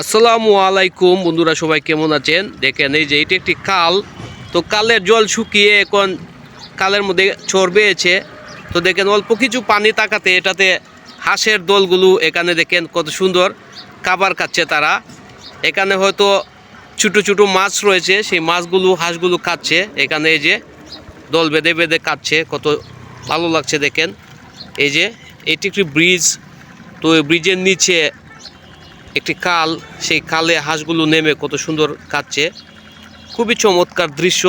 আসসালামু আলাইকুম, বন্ধুরা সবাই কেমন আছেন? দেখেন, এই যে এটি একটি কাল। তো কালের জল শুকিয়ে এখন কালের মধ্যে চর বেয়েছে। তো দেখেন, অল্প কিছু পানি তাকাতে এটাতে হাঁসের দলগুলো এখানে দেখেন কত সুন্দর খাবার খাচ্ছে তারা। এখানে হয়তো ছোটো ছোটো মাছ রয়েছে, সেই মাছগুলো, হাঁসগুলো খাচ্ছে। এখানে এই যে দল বেঁধে বেঁধে কাটছে কত ভালো লাগছে দেখেন। এই যে, এটি একটি ব্রিজ। তো এই ব্রিজের নিচে একটি কাল সেই কালে হাঁসগুলো নেমে কত সুন্দর কাটছে। খুবই চমৎকার দৃশ্য।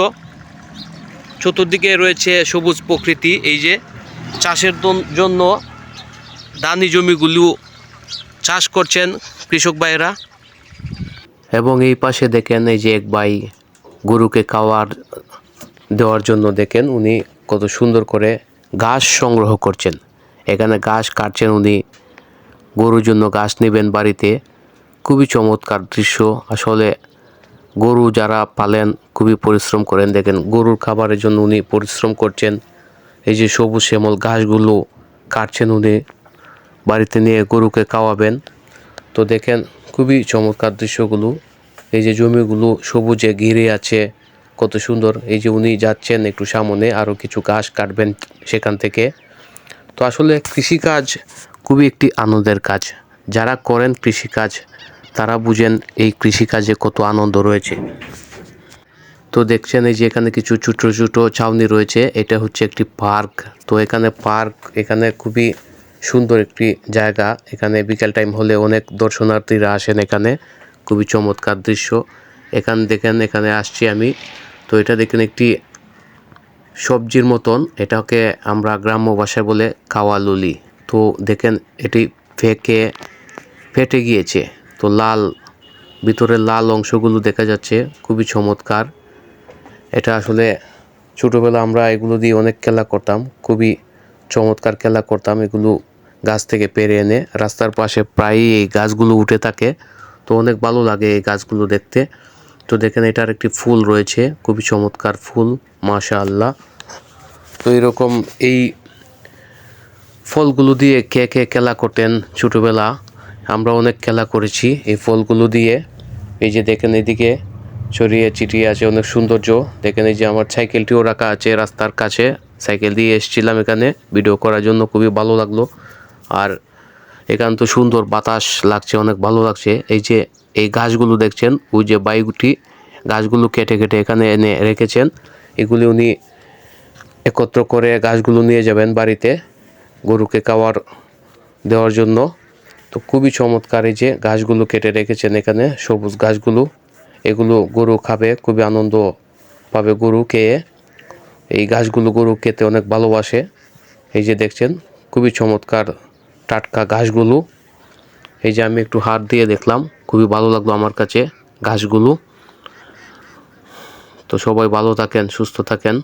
চতুর্দিকে রয়েছে সবুজ প্রকৃতি, এই যে চাষের জন্য দানি জমিগুলো চাষ করছেন কৃষক ভাইয়েরা। এবং এই পাশে দেখেন এই যে এক ভাই গরুকে খাওয়ার দেওয়ার জন্য দেখেন উনি কত সুন্দর করে ঘাস সংগ্রহ করছেন। এখানে ঘাস কাটছেন উনি। গরুর জন্য ঘাস নেবেন বাড়িতে। খুবই চমৎকার দৃশ্য। আসলে গরু যারা পালেন, খুবই পরিশ্রম করেন। দেখেন, গরুর খাবারের জন্য উনি পরিশ্রম করছেন। এই যে সবুজ শ্যামল ঘাসগুলো কাটছেন উনি বাড়িতে নিয়ে গরুকে খাওয়াবেন। তো দেখেন, খুবই চমৎকার দৃশ্যগুলো। এই যে জমিগুলো সবুজে ঘিরে আছে, কত সুন্দর। এই যে উনি যাচ্ছেন একটু সামনে আরও কিছু ঘাস কাটবেন সেখান থেকে। তো আসলে কৃষিকাজ খুবই একটি আনন্দের কাজ। যারা করেন কৃষিকাজ, তারা বুঝেন এই কৃষিকাজে কত আনন্দ রয়েছে। তো দেখছেন এই যে এখানে কিছু ছোটো ছোটো ছাউনি রয়েছে, এটা হচ্ছে একটি পার্ক। তো এখানে পার্ক, এখানে খুবই সুন্দর একটি জায়গা। এখানে বিকেল টাইম হলে অনেক দর্শনার্থীরা আসেন এখানে, খুবই চমৎকার দৃশ্য। এখান দেখেন, এখানে আসছি আমি। তো এটা দেখেন একটি সবজির মতন, এটাকে আমরা গ্রাম্য ভাষায় বলে কাওয়ালুলি। তো দেখেন, এটি ফেকে, ফেটে গিয়েছে। তো লাল, ভিতরের লাল অংশগুলো দেখা যাচ্ছে, খুবই চমৎকার। এটা আসলে ছোটোবেলা আমরা এগুলো দিয়ে অনেক খেলা করতাম, খুবই চমৎকার খেলা করতাম, এগুলো গাছ থেকে পেরে এনে রাস্তার পাশে প্রায়ই এই গাছগুলো উঠে থাকে। তো অনেক ভালো লাগে এই গাছগুলো দেখতে। তো দেখেন এটার একটি ফুল রয়েছে, খুবই চমৎকার ফুল মাশা আল্লাহ তো এরকম এই ফলগুলো দিয়ে কে কে খেলা করতেন ছোটোবেলা? আমরা অনেক খেলা করেছি। এই ফলগুলো দিয়ে এই যে দেখেন এদিকে ছড়িয়ে চিটিয়ে আছে অনেক সৌন্দর্য। দেখেন এই যে আমার সাইকেলটিও রাখা আছে রাস্তার কাছে। সাইকেল দিয়ে এসেছিলাম এখানে। ভিডিও করার জন্য খুবই ভালো লাগল। আর এখান তো সুন্দর বাতাস লাগছে, অনেক ভালো লাগছে। এই যে এই গাছগুলো দেখছেন, ওই যে বাইকটি গাছগুলো কেটে কেটে এখানে এনে রেখেছেন। এগুলি উনি একত্র করে গাছগুলো নিয়ে যাবেন বাড়িতে। গরুকে খাওয়ার দেওয়ার জন্য। তো খুবই চমৎকার এই যে গাছগুলো কেটে রেখেছেন এখানে, সবুজ গাছগুলো এগুলো গরু খাবে, খুবই আনন্দ পাবে গরু খেয়ে। এই গাছগুলো গরু খেতে অনেক ভালোবাসে। এই যে দেখছেন, খুবই চমৎকার টাটকা ঘাসগুলো। এই যে আমি একটু হাত দিয়ে দেখলাম, খুবই ভালো লাগল আমার কাছে ঘাসগুলো। তো সবাই ভালো থাকেন, সুস্থ থাকেন।